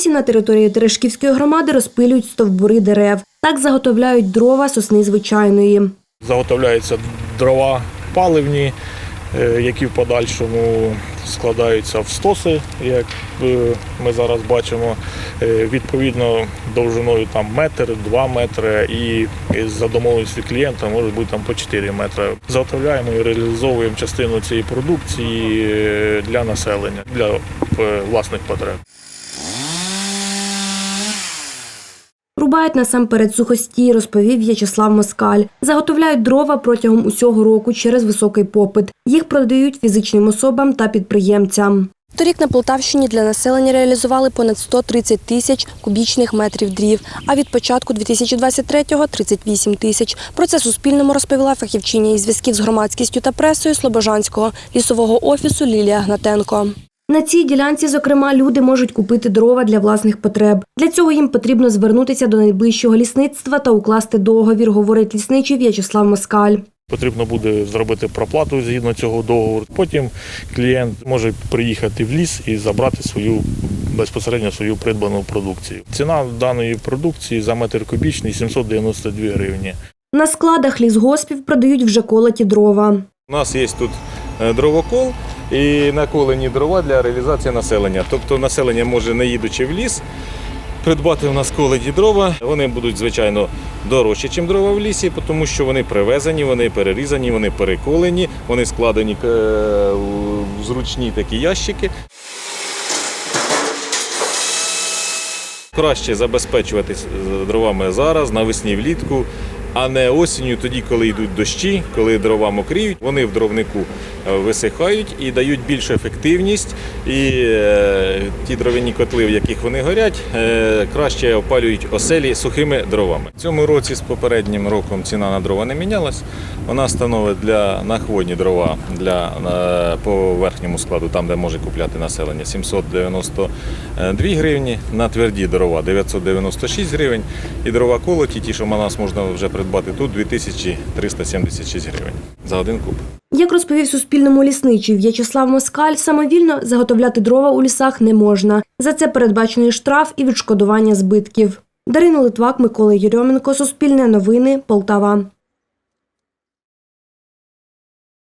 лісі на території Терешківської громади розпилюють стовбури дерев. Так заготовляють дрова сосни звичайної. Заготовляються дрова паливні, е, які в подальшому складаються в стоси, як е, ми зараз бачимо, Е, відповідно довжиною там метр, два метри, і за домовленістю клієнта може бути там по 4 метри. Заготовляємо і реалізовуємо частину цієї продукції для населення, для власних потреб. Рубають насамперед сухості, розповів В'ячеслав Москаль. Заготовляють дрова протягом усього року через високий попит. Їх продають фізичним особам та підприємцям. Торік на Полтавщині для населення реалізували понад 130 тисяч кубічних метрів дрів, а від початку 2023-го – 38 тисяч. Про це Суспільному розповіла фахівчиня із зв'язків з громадськістю та пресою Слобожанського лісового офісу Лілія Гнатенко. На цій ділянці, зокрема, люди можуть купити дрова для власних потреб. Для цього їм потрібно звернутися до найближчого лісництва та укласти договір, говорить лісничий В'ячеслав Москаль. Потрібно буде зробити проплату згідно цього договору. Потім клієнт може приїхати в ліс і забрати свою безпосередньо свою придбану продукцію. Ціна даної продукції за метр кубічний 792 гривні. На складах лісгоспів продають вже колоті дрова. У нас є тут е, дровокол і наколені дрова для реалізації населення. Тобто населення може, не їдучи в ліс, придбати у нас колоді дрова. Вони будуть, звичайно, дорожчі, ніж дрова в лісі, тому що вони привезені, вони перерізані, вони переколені, вони складені е, в зручні такі ящики. Краще забезпечуватись е, дровами зараз, навесні влітку, а не осінню, тоді, коли йдуть дощі, коли дрова мокріють, вони в дровнику е, висихають і дають більшу ефективність. І е, ті дровяні котли, в яких вони горять, е, краще опалюють оселі сухими дровами. В цьому році з попереднім роком ціна на дрова не мінялась. Вона становить для нахводні дрова для е, по верхньому складу, там де може купляти населення, 792 гривні. На тверді дрова 996 гривень. І дрова колоті, ті, що у нас можна вже придбати тут, 2376 гривень за один куб. Як розповів Суспільному лісничий В'ячеслав Москаль, самовільно заготовляти дрова у лісах не можна. За це передбачений штраф і відшкодування збитків. Дарина Литвак, Микола Єрьоменко, Суспільне новини, Полтава.